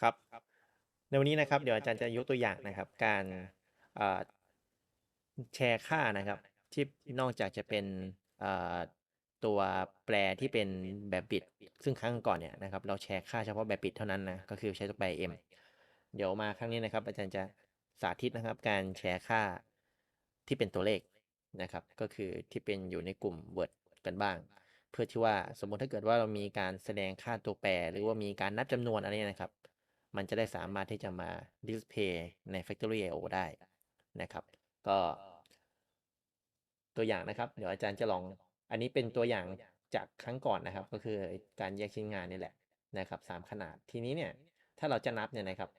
ครับ ในวันนี้นะครับเดี๋ยวอาจารย์จะยกตัวอย่างนะครับ การเอ่อแชร์ค่านะครับ ที่นอกจากจะเป็นเอ่อตัวแปรที่เป็นแบบบิต ซึ่งครั้งก่อนเนี่ยนะครับเราแชร์ค่าเฉพาะแบบบิตเท่านั้นนะก็คือใช้ตัวแปร m เดี๋ยวมาครั้งนี้นะครับ อาจารย์จะสาธิตนะครับ การแชร์ค่าที่เป็นตัวเลขนะครับ ก็คือที่เป็นอยู่ในกลุ่ม Word กันบ้าง เพื่อที่ว่าสมมติถ้าเกิดว่าเรามีการแสดงค่าตัวแปร หรือว่ามีการนับจำนวนอะไรเนี่ยนะครับ มันจะได้สามารถที่จะมาดิสเพย์ใน Factory IO ได้นะครับ ก็ ตัวอย่างนะครับ เดี๋ยวอาจารย์จะลอง อันนี้เป็นตัวอย่างจากครั้งก่อนนะครับ ก็คือการแยกชิ้นงานนี่แหละนะครับสามขนาดทีนี้เนี่ยถ้าเราจะนับเนี่ยนะครับ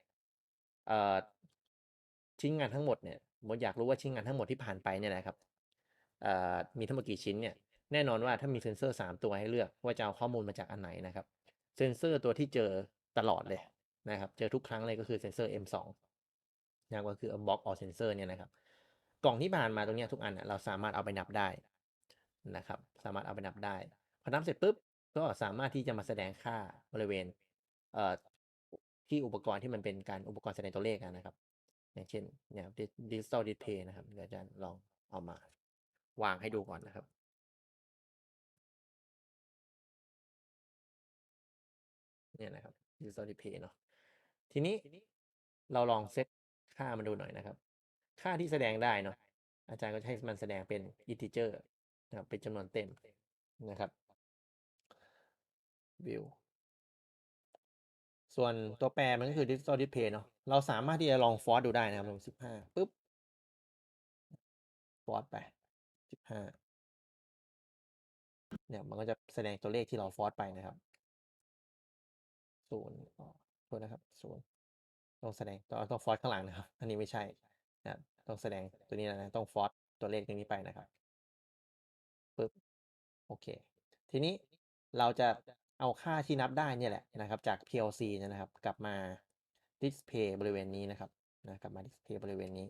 ชิ้นงานทั้งหมดเนี่ยผมอยากรู้ว่าชิ้นงานทั้งหมดที่ผ่านไปเนี่ยนะครับมีทั้งหมดกี่ชิ้นเนี่ยแน่นอนว่าถ้ามีเซนเซอร์สามตัวให้เลือกว่าจะเอาข้อมูลมาจากอันไหนนะครับ เซนเซอร์ตัวที่เจอตลอดเลย นะครับ เจอทุกครั้งเลยก็คือเซนเซอร์ M2 นะครับก็คือ Box or Sensor เนี่ยนะครับ กล่องที่ผ่านมาตรงนี้ทุกอันน่ะเราสามารถเอาไปนับได้นะครับ สามารถเอาไปนับได้พอนับเสร็จปุ๊บก็สามารถที่จะมาแสดงค่าบริเวณเอ่อที่อุปกรณ์ที่มันเป็นการอุปกรณ์แสดงตัวเลขนะครับ อย่างเช่นเนี่ยดิจิตอลดิสเพย์นะครับเดี๋ยวอาจารย์ลองเอามาวางให้ดูก่อนนะครับเนี่ยนะครับ digital display เนาะ ทีนี้เราลองเซตค่ามาดูหน่อยนะครับ ค่าที่แสดงได้เนาะอาจารย์ก็ให้มันแสดงเป็น integer นะครับเป็นจำนวนเต็มนะครับ view ส่วนตัวแปรมันก็คือ digital display เนาะเราสามารถที่จะลองฟอร์ดูได้นะครับลงสิบห้าปุ๊บฟอร์ไปสิบห้าเนี่ยมันก็จะแสดงตัวเลขที่เราฟอร์ไปนะครับศูนย์ ษนะครับศูนย์ต้องแสดงต้องต้องฟอร์ข้างหลังนะครับ อันนี้ไม่ใช่นะต้องแสดงตัวนี้นะต้องฟอร์ตัวเลขตรงนี้ไปนะครับปึ๊บโอเค ทีนี้เราจะเอาค่าที่นับได้เนี่ยแหละนะครับ จาก PLC นะครับ กลับมาดิสเพย์บริเวณนี้นะครับนะกลับมาดิสเพย์บริเวณนี้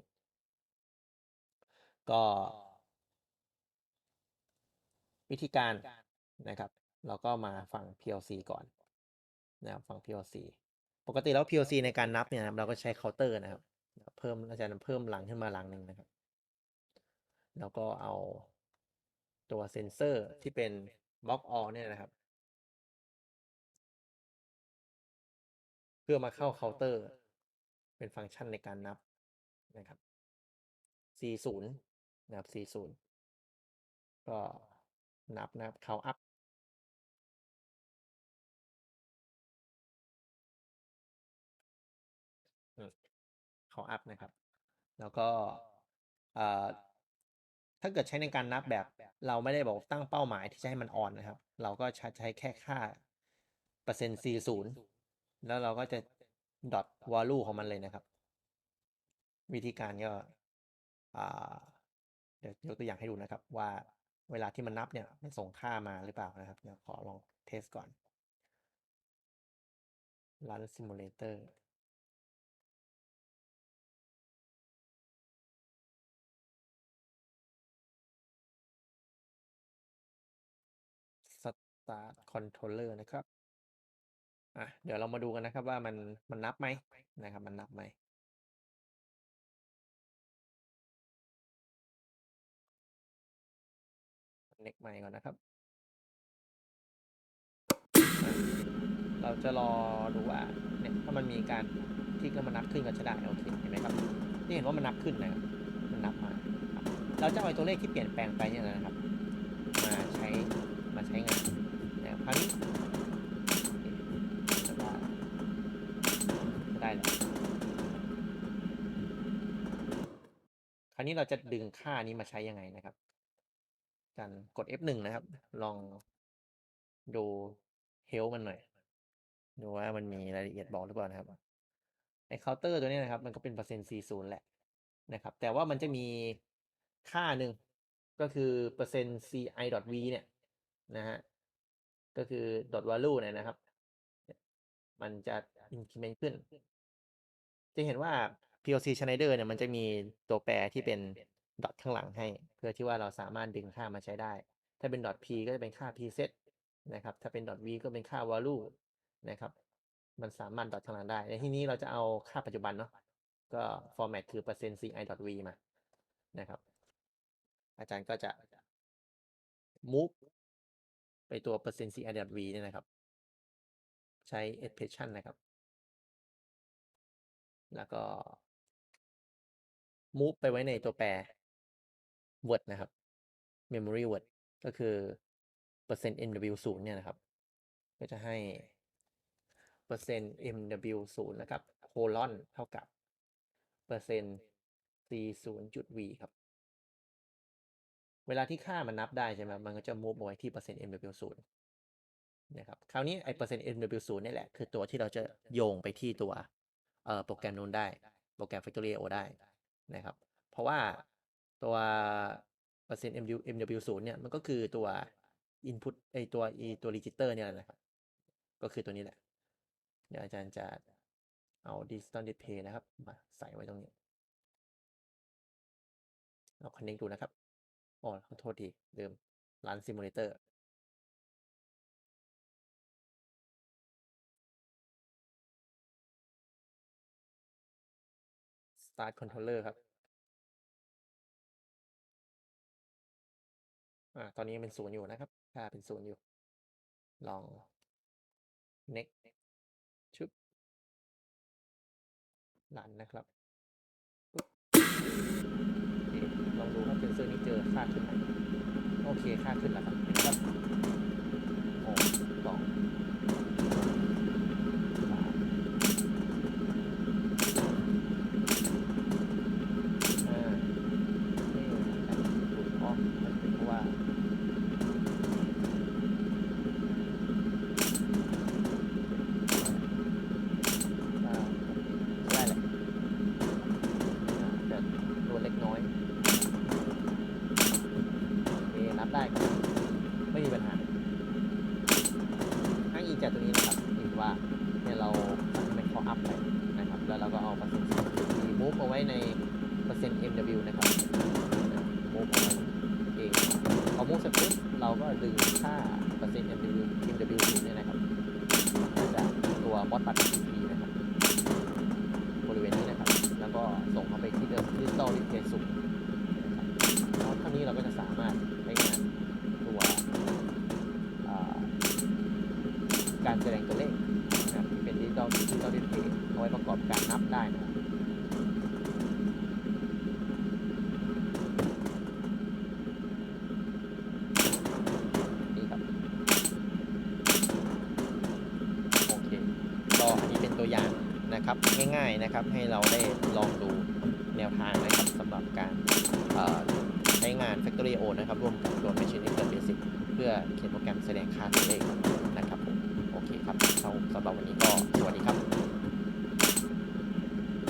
ก็ วิธีการนะครับ เราก็มาฟัง PLC ก่อนนะครับฟัง PLC ปกติแล้ว PLC ในการนับเนี่ยนะครับเราก็ใช้เคาน์เตอร์นะครับ เพิ่มอาจารย์เพิ่มหลังขึ้นมาหลังหนึ่งนะครับ แล้วก็เอาตัวเซนเซอร์ที่เป็นบล็อกออเนี่ยนะครับ เพื่อมาเข้าเคาน์เตอร์ เป็นฟังก์ชันในการนับนะครับ40นะครับ40ก็นับนะครับเขอัพเขาอัพนะครับ แล้วก็ถ้าเกิดใช้ในการนับแบบ เราไม่ได้บอกตั้งเป้าหมายที่จะให้มันออนนะครับ เราก็ใช้ใช้แค่ค่าเปอร์เซ็นต์40แล้วเราก็จะ dot value ของมันเลยนะครับ วิธีการก็เดี๋ยวยกตัวอย่างให้ดูนะครับ ว่าเวลาที่มันนับเนี่ยมันส่งค่ามาหรือเปล่านะครับ เดี๋ยวขอลองเทสก่อน run simulator สตาร์ทคอนโทรลเลอร์นะครับอะเดี๋ยวเรามาดูกันนะครับว่ามันมันนับไหมนะครับมันนับไหมเน็กใหม่ก่อนนะครับ เราจะรอดูว่าเนี่ยถ้ามันมีการที่ก็มันนับขึ้นก็จะได้โอเคเห็นไหมครับนี่เห็นว่ามันนับขึ้นนะครับมันนับมาเราจะเอาตัวเลขที่เปลี่ยนแปลงไปเนี่ยนะครับ มาใช้มาใช้งาน นะครับคราวนี้จะได้จะได้แล้วคราวนี้เราจะดึงค่านี้มาใช้ยังไงนะครับการกด F1 นะครับ ลองดูเฮลมันหน่อย ดูว่ามันมีรายละเอียดบอกหรือเปล่านะครับไอเคาน์เตอร์ตัวนี้นะครับ มันก็เป็นเปอร์เซ็นต์ 40 แหละนะครับ แต่ว่ามันจะมีค่าหนึ่งก็คือเปอร์เซ็นต์ ci.v เนี่ยนะฮะ ก็คือ dot value เนี่ยนะครับ มันจะ increment ขึ้น จะเห็นว่า PLC Schneider เนี่ยมันจะมีตัวแปรที่เป็นดอทข้างหลังให้ เพื่อที่ว่าเราสามารถดึงค่ามาใช้ได้ ถ้าเป็น .p ก็จะเป็นค่า p set นะครับ ถ้าเป็น .v ก็เป็นค่า value นะครับ มันสามารถดอทข้างหลังได้ ในที่นี้เราจะเอาค่าปัจจุบันเนาะ ก็ format คือ %ci.v มา นะครับ อาจารย์ก็จะ move ไปตัว %ci.v เซ็นต์ซีอาดัตวีเนี่ยนะครับ ใช้ expression นะครับ แล้วก็ move ไปไว้ในตัวแปร word นะครับ memory word ก็คือ %mw 0เนี่ยนะครับ ก็จะให้เปอร์เซ็นต์ mw 0นะครับโคลอนเท่ากับเปอร์เซ็นต์ c 0จุด v ครับ เวลาที่ค่ามันนับได้ใช่ไหมมันก็จะ move ไว้ที่เปอร์เซ็นต์ mw 0นะครับ คราวนี้ไอเปอร์เซ็นต์ mw 0นี่แหละ คือตัวที่เราจะโยงไปที่ตัวเอ่อโปรแกรมนู้นได้ โปรแกรม Factorio ได้นะครับ เพราะว่าตัวเปอร์เซ็นต์ mw mw 0เนี่ย มันก็คือตัว input ไอตัวอีตัว register เนี่ยแหละนะครับ ก็คือตัวนี้แหละ เดี๋ยวอาจารย์จะเอา digital display นะครับ มาใส่ไว้ตรงนี้เรา connect ดูนะครับ อ๋อขอโทษทีลืม run simulator start controller ครับ อ่า ตอนนี้เป็นศูนย์อยู่นะครับ ค่าเป็นศูนย์อยู่ ลอง next ชุบรันนะครับ ลองดูว่าเซนเซอร์นี้เจอค่าขึ้นไหมโอเคค่าขึ้นแล้วครับหนไหมครับโอ้สองสามห้าเอ๊ะอันนี้ถูกเพราะมันเป็นเพราะว่า อ่าได้แหละอ่าแต่ตัวเล็กน้อยโอเคนับได้ครับ ไม่มีปัญหาอ้างอิงจากตัวนี้นะครับเห็นว่าเนี่ยเราสั่งให้มันค อัพไปนะครับ แล้วเราก็เอาเปอร์เซ็นต์สีมูฟเอาไว้ในเปอร์เซ็นต์ MW นะครับมูฟเอาไว้เองพอมูฟเสร็จปุ๊บเราก็ดึงค่าเปอร์เซ็นต์ MW MW เนี่ยนะครับจากตัวมอดบัต TCP นะครับ บริเวณนี้นะครับ แล้วก็ส่งเข้าไปที่เดิมดิจิตอลดิสเพย์สูงนะครับเท่านี้เราก็จะสามารถใช้งานตัวอ่าการแสดงตัวเลขนะครับที่เป็นดิจิตอลดิจิตอลดิสเพย์เอาไว้ ประกอบการนับได้นะครับนี่ครับโอเคก็อันนี้เป็นตัวอย่างนะครับง่ายๆนะครับให้เราได้ลองดูแนวทางนะครับสำหรับการใช้งาน Factory O นะครับร่วมกับตัว Machine Learning Basic เพื่อเขียนโปรแกรมแสดงค่าตัวเลขนะครับโอเคครับสำหรับวันนี้ก็สวัสดีครับ